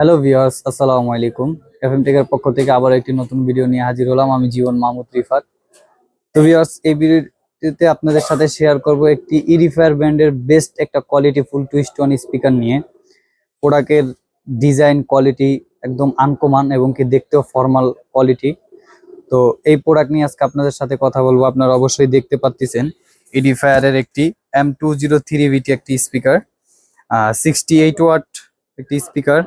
Hello viewers আসসালামু আলাইকুম। FM টেকের পক্ষ থেকে আবার একটি নতুন ভিডিও নিয়ে হাজির হলাম। আমি জীবন মাহমুদ রিফাত। তো ভিউয়ার্স এই ভিডিওতে আপনাদের সাথে শেয়ার করব একটি ইরিফায়ার ব্র্যান্ডের বেস্ট একটা quality full twist one speaker নিয়ে। প্রোডাক্টের ডিজাইন কোয়ালিটি একদম আনকমান এবং কি দেখতেও ফর্মাল কোয়ালিটি তো এই প্রোডাক্ট নিয়ে আজকে আপনাদের সাথে কথা বলব। আপনারা অবশ্যই দেখতে পাচ্ছেন ইডিফায়ারের একটি M two zero three VT একটি স্পিকার সিক্সটি এইট ওয়াট একটি স্পিকার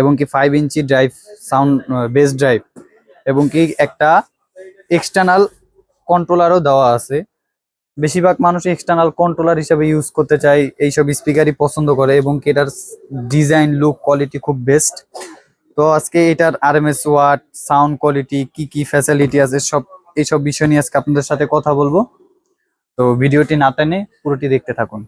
এবং কি five inch drive sound bass drive এবং কি একটা এক্সটার্নাল কন্ট্রোলারও দেওয়া আছে। বেশিরভাগ মানুষ এক্সটার্নাল কন্ট্রোলার হিসেবে ইউজ করতে চায়, এইসব স্পিকারই পছন্দ করে এবং কি এটার ডিজাইন লুক কোয়ালিটি খুব বেস্ট তো আজকে এটার আরএমএস ওয়াট সাউন্ড কোয়ালিটি কি কি ফ্যাসিলিটি আছে, সব এইসব বিষয় নিয়ে আজকে আপনাদের সাথে কথা বলব। তো ভিডিওটি না টেনে পুরোটি দেখতে থাকুন।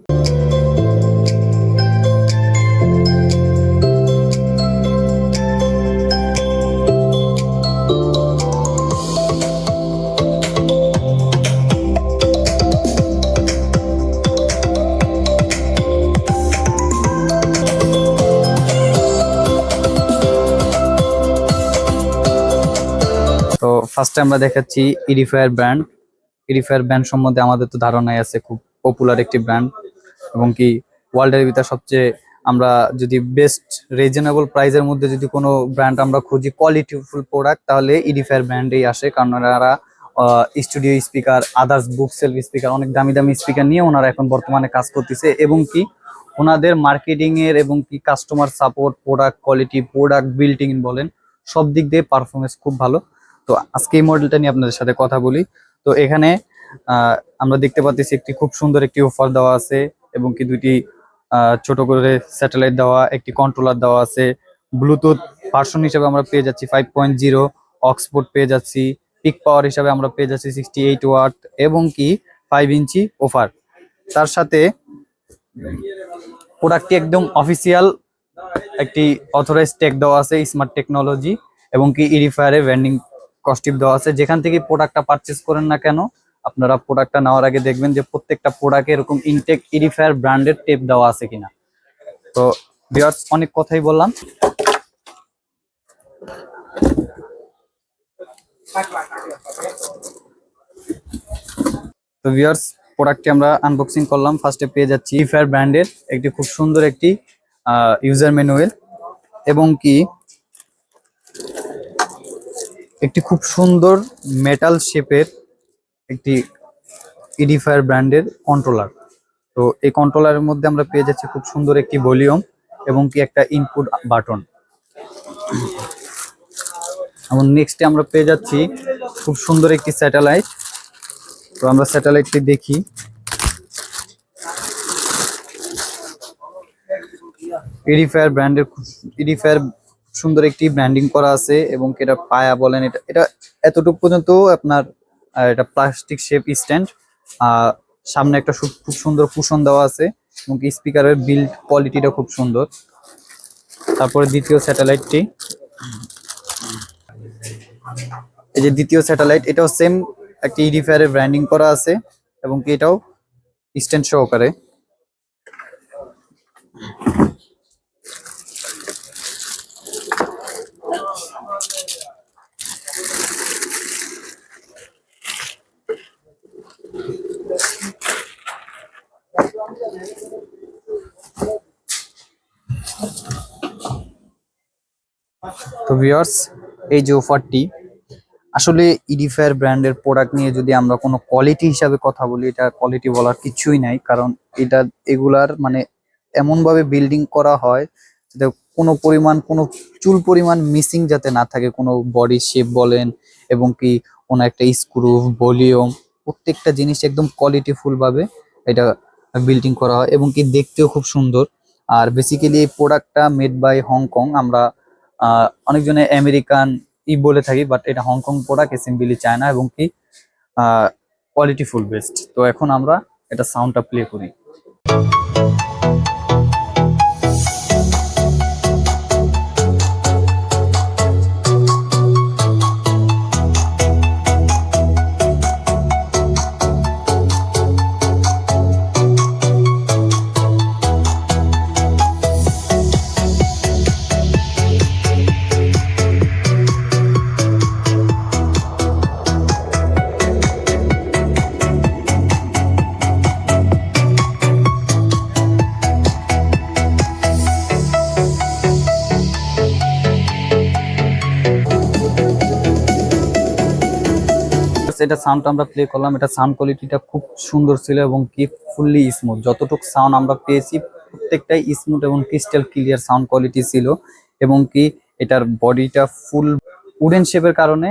তো ফার্স্টে আমরা দেখাচ্ছি ইরিফায়ার ব্র্যান্ড ইরিফায়ার ব্র্যান্ড সম্বন্ধে আমাদের তো ধারণাই আছে, খুব পপুলার একটি ব্র্যান্ড এবং কি ওয়ার্ল্ডের ভিতরে সবচেয়ে আমরা যদি বেস্ট রিজনেবল প্রাইসের মধ্যে যদি কোনো ব্র্যান্ড আমরা খুঁজি কোয়ালিটিফুল প্রোডাক্ট তাহলে ইরিফায়ার ব্র্যান্ডেই আসে। কারণ ওনারা studio speaker others bookshelf speaker অনেক দামি দামি স্পিকার নিয়ে ওনারা এখন বর্তমানে কাজ করতেছে। এবং কি ওনাদের মার্কেটিং এর এবং কি customer support product quality product building বলেন, সব দিক দিয়ে পারফরমেন্স খুব ভালো। তো আজকে এই মডেলটা নিয়ে আপনাদের সাথে কথা বলি। তো এখানে আমরা দেখতে পাচ্ছি একটি খুব সুন্দর একটি অফার দেওয়া আছে এবং কি দুইটি ছোট করে স্যাটেলাইট দেওয়া, একটি কন্ট্রোলার দেওয়া আছে। ব্লুটুথ ভার্সন হিসেবে আমরা পেয়ে যাচ্ছি ফাইভ পয়েন্ট জিরো অক্সফোর্ড পেয়ে যাচ্ছি। পিক পাওয়ার হিসাবে আমরা পেয়ে যাচ্ছি সিক্সটি এইট ওয়াট এবং কি ফাইভ ইঞ্চি অফার তার সাথে প্রোডাক্টটি একদম অফিসিয়াল একটি অথরাইজ টেক দেওয়া আছে স্মার্ট টেকনোলজি এবং কি ইরিফায়ারে ভ্যান্ডিং কস্টিপ দেওয়া আছে। যেখান থেকে প্রোডাক্টটা পারচেস করেন না কেন, আপনারা প্রোডাক্টটা নেওয়ার আগে দেখবেন যে প্রত্যেকটা প্রোডাক্টে এরকম ইনটেক ইরিফায়ার ব্র্যান্ডের টেপ দেওয়া আছে কিনা। তো ভিউয়ার্স অনেক কথাই বললাম। তো ভিউয়ার্স প্রোডাক্টটি আমরা আনবক্সিং করলাম। ফার্স্টে পেয়ে যাচ্ছি ইফায়ার ব্র্যান্ডের একটি খুব সুন্দর একটি ইউজার ম্যানুয়াল এবং কি একটি খুব সুন্দর মেটাল শেপের একটি ইডিফায়ার ব্র্যান্ডের কন্ট্রোলার তো এই কন্ট্রোলারের মধ্যে আমরা পেয়ে যাচ্ছি খুব সুন্দর একটি ভলিউম এবং কি একটা ইনপুট বাটন এবং নেক্সটে আমরা পেয়ে যাচ্ছি খুব সুন্দর একটি স্যাটেলাইট তো আমরা স্যাটেলাইটটি দেখি। ইডিফায়ার ব্র্যান্ডের ইডিফায়ার সুন্দর একটি ব্র্যান্ডিং করা আছে এবং এটা পায়া বলেন, এটা এটা এতটুকু পর্যন্ত আপনার এটা প্লাস্টিক শেপ স্ট্যান্ড আর সামনে একটা খুব সুন্দর কুশন দেওয়া আছে এবং স্পিকারের বিল্ড কোয়ালিটিটা খুব সুন্দর। তারপরে দ্বিতীয় স্যাটেলাইটটি এই যে দ্বিতীয় স্যাটেলাইট এটাও সেম একটি ইডিফায়ারের ব্র্যান্ডিং করা আছে এবং কি এটাও স্ট্যান্ড সহকারে। তো ভিউয়ার্স এই যে অফারটি আসলে ইডিফায়ার ব্র্যান্ডের প্রোডাক্ট নিয়ে যদি আমরা কোনো কোয়ালিটি হিসাবে কথা বলি, এটা কোয়ালিটি বলার কিছুই নাই, কারণ এটা, এগুলার মানে এমনভাবে বিল্ডিং করা হয় যাতে কোনো পরিমাণ, কোনো চুল পরিমাণ মিসিং যাতে না থাকে, কোনো বডি শেপ বলেন এবং কি কোনো একটা স্ক্রু ভলিউম প্রত্যেকটা জিনিস একদম কোয়ালিটিফুল ভাবে এটা বিল্ডিং করা হয় এবং কি দেখতেও খুব সুন্দর। আর বেসিক্যালি এই প্রোডাক্টটা মেড বাই হংকং আমরা অনেকজনে আমেরিকান ই বলে থাকি বাট এটা হংকং প্রোডাক্ট এসেম্বলি চায়না এবং কি কোয়ালিটি ফুল বেস্ট তো এখন আমরা এটা সাউন্ডটা প্লে করি। এটা সাউন্ড আমরা প্লে করলাম, এটা সাউন্ড কোয়ালিটিটা খুব সুন্দর ছিল এবং কি ফুললি স্মুথ যতটুকু সাউন্ড আমরা পেয়েছি, প্রত্যেকটাই স্মুথ এবং ক্রিস্টাল ক্লিয়ার সাউন্ড কোয়ালিটি ছিল এবং কি এটার বডিটা ফুল উডেন শেপের কারণে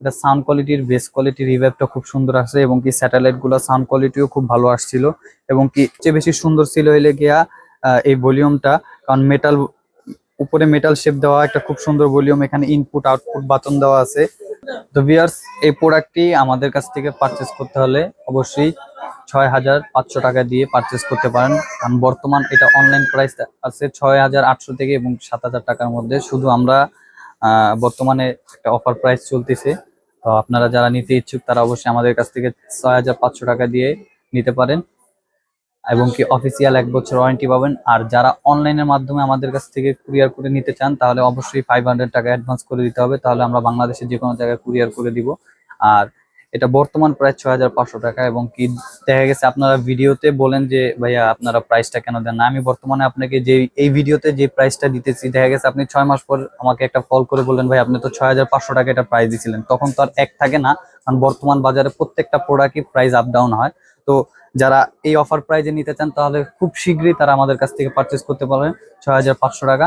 এটা সাউন্ড কোয়ালিটির বেস কোয়ালিটির রিভাইভটা খুব সুন্দর আসছে এবং কি স্যাটেলাইটগুলো সাউন্ড কোয়ালিটিও খুব ভালো আসছিল এবং কি চেয়ে বেশি সুন্দর ছিল হইলে গিয়া এই ভলিউমটা কারণ মেটাল উপরে মেটাল শেপ দেওয়া একটা খুব সুন্দর ভলিউম এখানে ইনপুট আউটপুট বাটন দেওয়া আছে। তো ভিয়ার্স এই প্রোডাক্টটি আমাদের কাছ থেকে পারচেস করতে হলে অবশ্যই ছয় হাজার পাঁচশো টাকা দিয়ে পারচেস করতে পারেন। কারণ বর্তমান এটা অনলাইন প্রাইস আছে ছয় হাজার আটশো থেকে এবং সাত হাজার টাকার মধ্যে। শুধু আমরা বর্তমানে একটা অফার প্রাইস চলতেছে। তো আপনারা যারা নিতে ইচ্ছুক, তারা অবশ্যই আমাদের কাছ থেকে ছয় হাজার পাঁচশো টাকা দিয়ে নিতে পারেন। এবং কি অফিসিয়াল এক বছর ওয়ারেন্টি পাবেন। আর যারা অনলাইনের মাধ্যমে আমাদের কাছ থেকে কুরিয়ার করে নিতে চান, তাহলে অবশ্যই ফাইভ হান্ড্রেড টাকা অ্যাডভান্স করে দিতে হবে। তাহলে আমরা বাংলাদেশের যে কোনো জায়গায় কুরিয়ার করে দিব। আর এটা বর্তমান প্রায় ছয় হাজার পাঁচশো টাকা এবং কি দেখা গেছে আপনারা ভিডিওতে বলেন যে, ভাইয়া, আপনারা প্রাইসটা কেন দেন না? আমি বর্তমানে আপনাকে যে, এই ভিডিওতে যে প্রাইসটা দিতেছি, দেখা গেছে আপনি ছয় মাস পর আমাকে একটা কল করে বললেন ভাই আপনি তো ছয় হাজার পাঁচশো টাকা এটা প্রাইস দিছিলেন। তখন তো আর এক থাকে না, কারণ বর্তমান বাজারে প্রত্যেকটা প্রোডাক্টই প্রাইস আপ ডাউন হয়। তো যারা এই অফার প্রাইজে নিতে চান, তাহলে খুব শীঘ্রই তারা আমাদের কাছ থেকে পারচেস করতে পারবেন। ছয় হাজার পাঁচশো টাকা।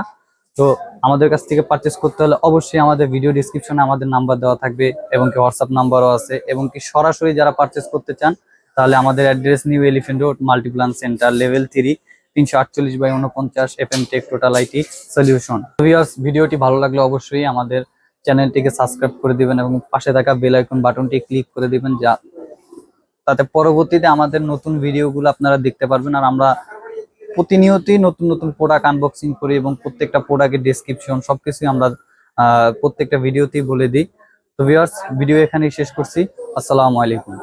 তো আমাদের কাছ থেকে পারচেস করতে হলে অবশ্যই আমাদের ভিডিও ডিসক্রিপশনে আমাদের নাম্বার দেওয়া থাকবে এবং কি হোয়াটসঅ্যাপ নাম্বারও আছে এবং কি সরাসরি যারা পারচেস করতে চান, তাহলে আমাদের address new elephant road multiplan center level three তিনশো আটচল্লিশ বাই উনপঞ্চাশ F M tech total IT solution ভিডিওটি ভালো লাগলে অবশ্যই আমাদের চ্যানেলটিকে সাবস্ক্রাইব করে দিবেন এবং পাশে থাকা বেল আইকন বাটনটি ক্লিক করে দিবেন যা তাতে পরবর্তীতে আমাদের নতুন ভিডিওগুলো আপনারা দেখতে পারবেন আর আমরা প্রতিনিয়তই নতুন নতুন প্রোডাক্ট আনবক্সিং করি এবং প্রত্যেকটা প্রোডাক্টের ডেসক্রিপশন সবকিছুই আমরা প্রত্যেকটা ভিডিওতেই বলে দিই। তো ভিউয়ার্স ভিডিও এখানেই শেষ করছি। আসসালামু আলাইকুম।